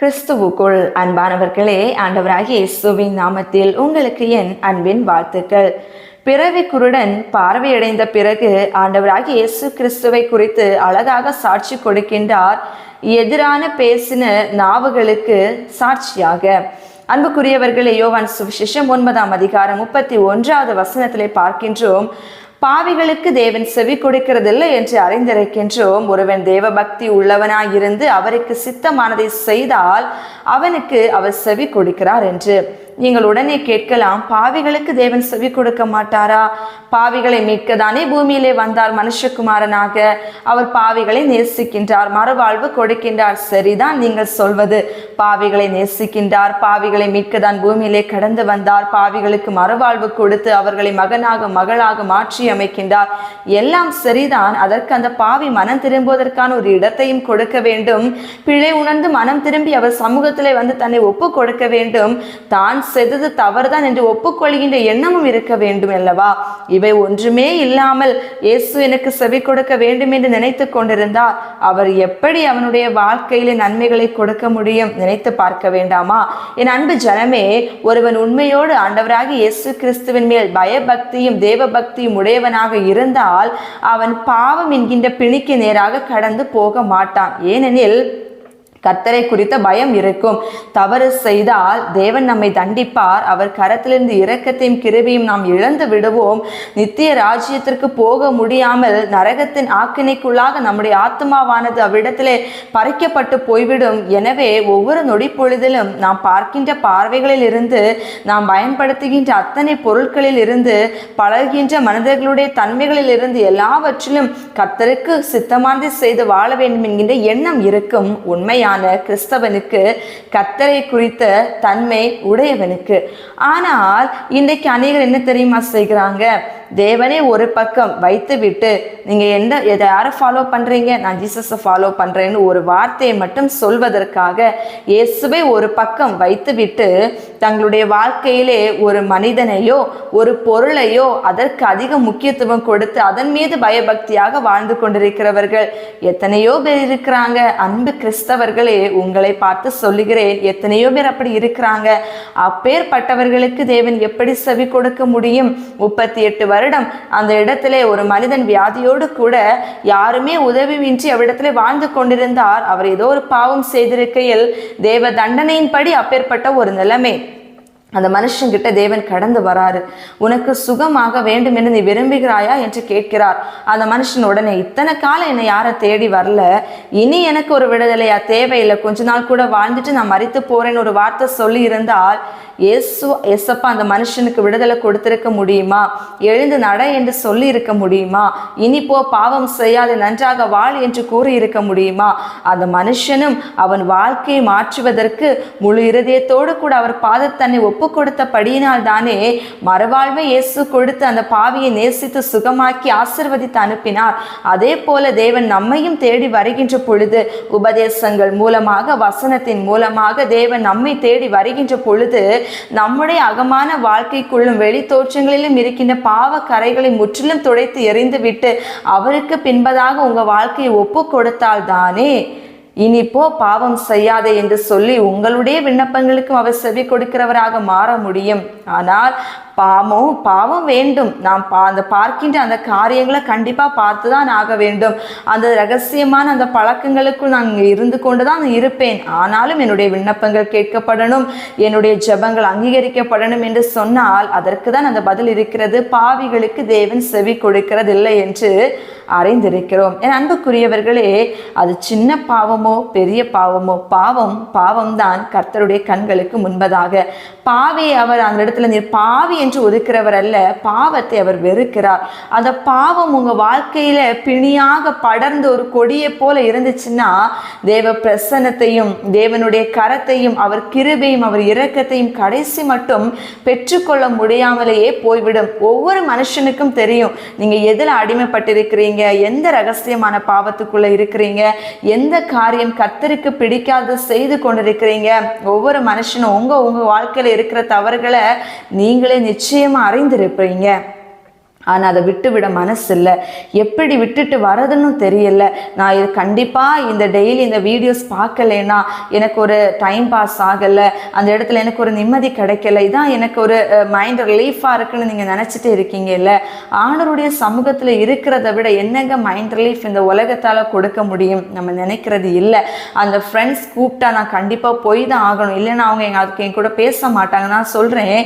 கிறிஸ்துவுக்குள் அன்பானவர்களே ஆண்டவராகிய இயேசுவின் நாமத்தில் உங்களுக்கு என் அன்பின் வாழ்த்துக்கள். பிறவி குருடன் பார்வையடைந்த பிறகு ஆண்டவராகிய இயேசு கிறிஸ்துவை குறித்து அழகாக சாட்சி கொடுக்கின்றார். எதிரான பேசின நாவுகளுக்கு சாட்சியாக. அன்புக்குரியவர்களே யோவான் சுவிசேஷம் ஒன்பதாம் அதிகாரம் முப்பத்தி ஒன்றாவது வசனத்திலே பார்க்கின்றோம். பாவிகளுக்கு தேவன் செவி கொடுக்கிறதில்லை என்று அறிந்திருக்கின்றோம். ஒருவன் தேவபக்தி உள்ளவனாயிருந்து அவருக்கு சித்தமானதை செய்தால் அவனுக்கு அவர் செவி கொடுக்கிறார் என்று. நீங்கள் உடனே கேட்கலாம் பாவிகளுக்கு தேவன் செவி கொடுக்க மாட்டாரா? பாவிகளை மீட்கதானே பூமியிலே வந்தார் மனுஷகுமாரனாக. அவர் பாவிகளை நேசிக்கின்றார் மறுவாழ்வு கொடுக்கின்றார். சரிதான் நீங்கள் சொல்வது. பாவிகளை நேசிக்கின்றார் பாவிகளை மீட்கதான் பூமியிலே கடந்து வந்தார். பாவிகளுக்கு மறுவாழ்வு கொடுத்து அவர்களை மகனாக மகளாக மாற்றி அமைக்கின்றார். எல்லாம் சரிதான். அதற்கு அந்த பாவி மனம் திரும்புவதற்கான ஒரு இடத்தையும் கொடுக்க வேண்டும். பிழை உணர்ந்து மனம் திரும்பி அவர் சமூகத்திலே வந்து தன்னை ஒப்பு கொடுக்க வேண்டும். தான் செய்தது தவறுதான் என்று ஒப்புக்கொள்கின்ற எண்ணமும் இருக்க வேண்டும் அல்லவா? இவை ஒன்றுமே இல்லாமல் இயேசு எனக்கு செவி கொடுக்க வேண்டும் என்று நினைத்து கொண்டிருந்தால் அவர் எப்படி அவனுடைய வாழ்க்கையில நன்மைகளை கொடுக்க முடியும் நினைத்து பார்க்க வேண்டாமா? என் அன்பு ஜனமே ஒருவன் உண்மையோடு ஆண்டவராகி இயேசு கிறிஸ்துவின் மேல் பயபக்தியும் தேவ பக்தியும் உடையவனாக இருந்தால் அவன் பாவம் என்கின்ற பிணிக்கு நேராக கடந்து போக மாட்டான். ஏனெனில் கர்த்தரை குறித்த பயம் இருக்கும். தவறு செய்தால் தேவன் நம்மை தண்டிப்பார். அவர் கரத்திலிருந்து இரக்கத்தையும் கிருவியும் நாம் இழந்து விடுவோம். நித்திய ராஜ்யத்திற்கு போக முடியாமல் நரகத்தின் ஆக்கினைக்குள்ளாக நம்முடைய ஆத்மாவானது அவ்விடத்திலே பறிக்கப்பட்டு போய்விடும். எனவே ஒவ்வொரு நொடி பொழுதிலும் நாம் பார்க்கின்ற பார்வைகளில் இருந்து நாம் பயன்படுத்துகின்ற அத்தனை பொருட்களில் இருந்து பழகின்ற மனிதர்களுடைய தன்மைகளில் இருந்து எல்லாவற்றிலும் கர்த்தருக்கு சித்தமானதை செய்து வாழ வேண்டும் என்கின்ற எண்ணம் இருக்கும். உண்மையான உண்மையான கிறிஸ்தவனுக்கு கத்தரை குறித்த தன்மை உடையவனுக்கு. ஆனால் இன்றைக்கு அநேகர் என்ன தெரியுமா செய்கிறாங்க? தேவனே ஒரு பக்கம் வைத்து விட்டு நீங்கள் எந்த எதை யாரை ஃபாலோ பண்ணுறீங்க நான் ஜீசஸை ஃபாலோ பண்ணுறேன்னு ஒரு வார்த்தையை மட்டும் சொல்வதற்காக இயேசுவை ஒரு பக்கம் வைத்து விட்டு தங்களுடைய வாழ்க்கையிலே ஒரு மனிதனையோ ஒரு பொருளையோ அதற்கு அதிக முக்கியத்துவம் கொடுத்து அதன் மீது பயபக்தியாக வாழ்ந்து கொண்டிருக்கிறவர்கள் எத்தனையோ பேர் இருக்கிறாங்க. அன்பு கிறிஸ்தவர்கள் உங்களை பார்த்து சொல்லுகிறேன். எத்தனையோ பேர் அப்படி இருக்கிறாங்க. அப்பேற்பட்டவர்களுக்கு தேவன் எப்படி செவி கொடுக்க முடியும்? முப்பத்தி எட்டு வருடம் அந்த இடத்திலே ஒரு மனிதன் வியாதியோடு கூட யாருமே உதவியின்றி அவ்விடத்திலே வாழ்ந்து கொண்டிருந்தார். அவர் ஏதோ ஒரு பாவம் செய்திருக்கையில் தேவ தண்டனையின்படி அப்பேற்பட்ட ஒரு நிலைமை. அந்த மனுஷங்கிட்ட தேவன் கடந்து வராரு. உனக்கு சுகமாக வேண்டும் என்று நீ விரும்புகிறாயா? என்று கேட்கிறார். அந்த மனுஷன் உடனே இத்தனை காலம் என்னை யாரை தேடி வரல. இனி எனக்கு ஒரு விடுதலையா? தேவையில்லை. கொஞ்ச நாள் கூட வாழ்ந்துட்டு நான் மறித்து போறேன்னு ஒரு வார்த்தை சொல்லி இருந்தால் இயேசு எசப்பா அந்த மனுஷனுக்கு விடுதலை கொடுத்திருக்க முடியுமா? எழுந்து நட என்று சொல்லி இருக்க முடியுமா? இனி போ பாவம் செய்யாது நன்றாக வாழ் என்று கூறி இருக்க முடியுமா? அந்த மனுஷனும் அவன் வாழ்க்கையை மாற்றுவதற்கு முழு இருதயத்தோடு கூட அவர் பாதத்தன்னை ஒப்பு கொடுத்தபடியினால் தானே மறுவாழ்வை இயேசு கொடுத்து அந்த பாவியை நேசித்து சுகமாக்கி ஆசிர்வதித்து அனுப்பினார். அதே போல தேவன் நம்மையும் தேடி வருகின்ற பொழுது உபதேசங்கள் மூலமாக வசனத்தின் மூலமாக தேவன் நம்மை தேடி வருகின்ற பொழுது நம்முடைய அகமான வாழ்க்கைக்குள்ளும் வெளி தோற்றங்களிலும் இருக்கின்ற பாவ கரைகளை முற்றிலும் துடைத்து எறிந்துவிட்டு அவருக்கு பின்பதாக உங்கள் வாழ்க்கையை ஒப்பு கொடுத்தால் தானே இனிப்போ பாவம் செய்யாதே என்று சொல்லி உங்களுடைய விண்ணப்பங்களுக்கும் அவர் செவி கொடுக்கிறவராக மாற முடியும். ஆனால் பாவம் பாவம் வேண்டும். நாம் பா அந்த பார்க்கின்ற அந்த காரியங்களை கண்டிப்பாக பார்த்து தான் ஆக வேண்டும். அந்த ரகசியமான அந்த பழக்கங்களுக்குள் நான் இருந்து கொண்டு தான் இருப்பேன். ஆனாலும் என்னுடைய விண்ணப்பங்கள் கேட்கப்படணும் என்னுடைய ஜெபங்கள் அங்கீகரிக்கப்படணும் என்று சொன்னால் அதற்கு தான் அந்த பதில் இருக்கிறது. பாவிகளுக்கு தேவன் செவி கொடுக்கிறதில்லை என்று அறிந்திருக்கிறோம். என் அன்புக்குரியவர்களே அது சின்ன பாவமோ பெரிய பாவமோ பாவம் பாவம்தான் கர்த்தருடைய கண்களுக்கு முன்பதாக. பாவியை அவர் அந்த இடத்துல நீர் பாவி என்று ஒதுக்கிறவர் அல்ல பாவத்தை அவர் வெறுக்கிறார். அந்த பாவம் உங்கள் வாழ்க்கையில் பிணியாக படர்ந்து ஒரு கொடியை போல இருந்துச்சுன்னா தேவ பிரசன்னத்தையும் தேவனுடைய கரத்தையும் அவர் கிருபையும் அவர் இரக்கத்தையும் கடைசி மட்டும் பெற்றுக்கொள்ள முடியாமலேயே போய்விடும். ஒவ்வொரு மனுஷனுக்கும் தெரியும் நீங்கள் எதில் அடிமைப்பட்டிருக்கிறீங்க எந்த ரகசியமான பாவத்துக்குள்ள இருக்கிறீங்க? எந்த காரியம் கத்தருக்கு பிடிக்காத செய்து கொண்டிருக்கிறீங்க? ஒவ்வொரு மனுஷனும் உங்க உங்க வாழ்க்கையில இருக்கிற தவறுகளை நீங்களே நிச்சயமா அறிந்திருப்பீங்க. ஆனால் அதை விட்டு விட மனசு இல்லை எப்படி விட்டுட்டு வரதுன்னு தெரியல. நான் இது கண்டிப்பாக இந்த டெய்லி இந்த வீடியோஸ் பார்க்கலைன்னா எனக்கு ஒரு டைம் பாஸ் ஆகலை. அந்த இடத்துல எனக்கு ஒரு நிம்மதி கிடைக்கல. இதான் எனக்கு ஒரு மைண்ட் ரிலீஃபாக இருக்குன்னு நீங்கள் நினச்சிட்டு இருக்கீங்கல்ல. ஆண்டவருடைய சமூகத்தில் இருக்கிறத விட என்னங்க மைண்ட் ரிலீஃப் இந்த உலகத்தால் கொடுக்க முடியும்? நம்ம நினைக்கிறது இல்லை. அந்த ஃப்ரெண்ட்ஸ் கூப்பிட்டா நான் கண்டிப்பாக போய் தான் ஆகணும். இல்லைன்னா அவங்க எங்க அதுக்கு என் கூட பேச மாட்டாங்க. நான் சொல்கிறேன்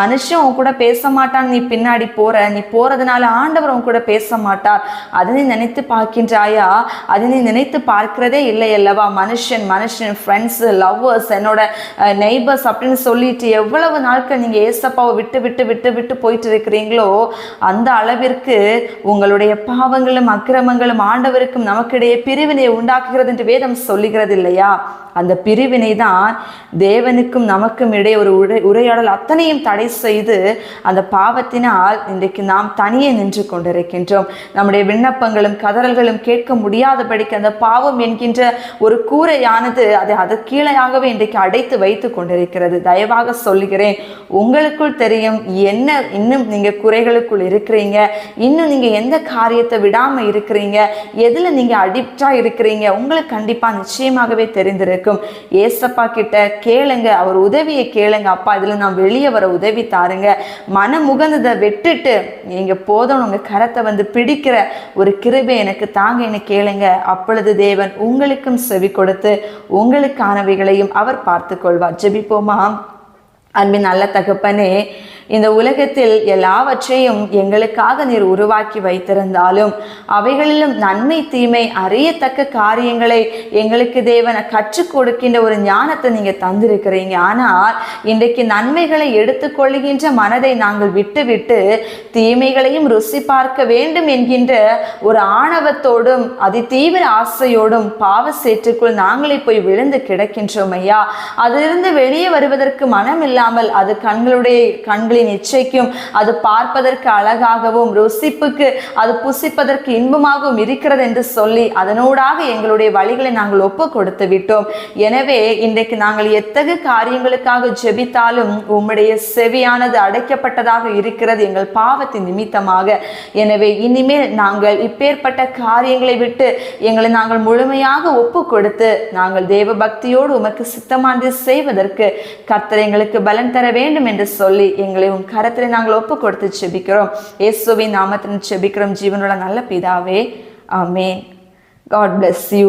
மனுஷன் உன் கூட பேச மாட்டான்னு நீ பின்னாடி போகிற நீ போ போறதுனால ஆண்டவர் உன் கூட பேச மாட்டார் அதனை நினைத்து பார்க்கின்றாயா? அதனை நினைத்து பார்க்கிறதே இல்லை அல்லவா? மனுஷன் மனுஷன் ஃப்ரெண்ட்ஸ் லவ்வர்ஸ் என்னோட நெய்பர்ஸ் அப்படின்னு சொல்லிட்டு எவ்வளவு நாட்கள் நீங்க ஏசப்பாவை விட்டு விட்டு விட்டு விட்டு போயிட்டு இருக்கிறீங்களோ அந்த அளவிற்கு உங்களுடைய பாவங்களும் அக்கிரமங்களும் ஆண்டவருக்கும் நமக்கிடையே பிரிவினை உண்டாக்குகிறது என்று வேதம் சொல்லுகிறது இல்லையா? அந்த பிரிவினை தான் தேவனுக்கும் நமக்கும் இடையே ஒரு உரை உரையாடல் அத்தனையும் தடை செய்து அந்த பாவத்தினால் இன்றைக்கு நாம் தனியே நின்று கொண்டிருக்கின்றோம். நம்முடைய விண்ணப்பங்களும் கதறல்களும் கேட்க முடியாதபடிக்கு அந்த பாவம் என்கின்ற ஒரு கூரையானது அதை அது கீழையாகவே இன்றைக்கு அடைத்து வைத்து கொண்டிருக்கிறது. தயவாக சொல்லுகிறேன் உங்களுக்குள் தெரியும் என்ன இன்னும் நீங்கள் குறைகளுக்குள் இருக்கிறீங்க இன்னும் நீங்கள் எந்த காரியத்தை விடாமல் இருக்கிறீங்க எதில் நீங்கள் அடிக்டா இருக்கிறீங்க உங்களுக்கு கண்டிப்பாக நிச்சயமாகவே தெரிந்திருக்கும். ஏசப்பா கிட்ட கேளுங்க அவர் உதவியை கேளுங்க. அப்பா இதில் நான் வெளியே வர உதவி தாருங்க. மனமுகந்ததை விட்டுட்டு நீங்கள் போதும் உங்கள் கரத்தை வந்து பிடிக்கிற ஒரு கிருபை எனக்கு தாங்க கேளுங்க. அப்பொழுது தேவன் உங்களுக்கும் செவி கொடுத்து உங்களுக்கானவைகளையும் அவர் பார்த்து கொள்வார் ஜெபிப்போமா? அன்பின் நல்ல தகப்பனே இந்த உலகத்தில் எல்லாவற்றையும் எங்களுக்காக நீர் உருவாக்கி வைத்திருந்தாலும் அவைகளிலும் நன்மை தீமை அறியத்தக்க காரியங்களை எங்களுக்கு தேவனை கற்றுக் கொடுக்கின்ற ஒரு ஞானத்தை நீங்கள் தந்திருக்கிறீங்க. ஆனால் இன்றைக்கு நன்மைகளை எடுத்துக்கொள்கின்ற மனதை நாங்கள் விட்டுவிட்டு தீமைகளையும் ருசி பார்க்க வேண்டும் என்கின்ற ஒரு ஆணவத்தோடும் அதி தீவிர ஆசையோடும் பாவ சேற்றுக்குள் நாங்களே போய் விழுந்து கிடக்கின்றோம் ஐயா. அதிலிருந்து வெளியே வருவதற்கு மனம் இல்லாமல் அது கண்களுடைய கண்களின் இச்சைக்கும் அது பார்ப்பதற்கு அழகாகவும் ருசிப்புக்கு அது புசிப்பதற்கு இன்பமாகவும் இருக்கிறது என்று சொல்லி அதனூடாக எங்களுடைய வழிகளை நாங்கள் ஒப்பு கொடுத்து விட்டோம். எனவே இன்றைக்கு நாங்கள் எத்தகு காரியங்களுக்காக ஜெபித்தாலும் உம்முடைய செவியானது அடைக்கப்பட்டதாக இருக்கிறது. எங்கள் பாவத்தின் நிமித்தமாக. எனவே இனிமேல் நாங்கள் இப்பேற்பட்ட காரியங்களை விட்டு எங்களை நாங்கள் முழுமையாக ஒப்பு கொடுத்து நாங்கள் தேவ பக்தியோடு உமக்கு சித்தமானது செய்வதற்கு கர்த்தர் எங்களுக்கு பலன் தர வேண்டும் என்று சொல்லி எங்களை உன் கரத்தில் நாங்கள் ஒப்பு கொடுத்து செபிக்கிறோம். இயேசுவின் நாமத்தின் செபிக்கிறோம். ஜீவனுள்ள நல்ல பிதாவே. ஆமென். God bless you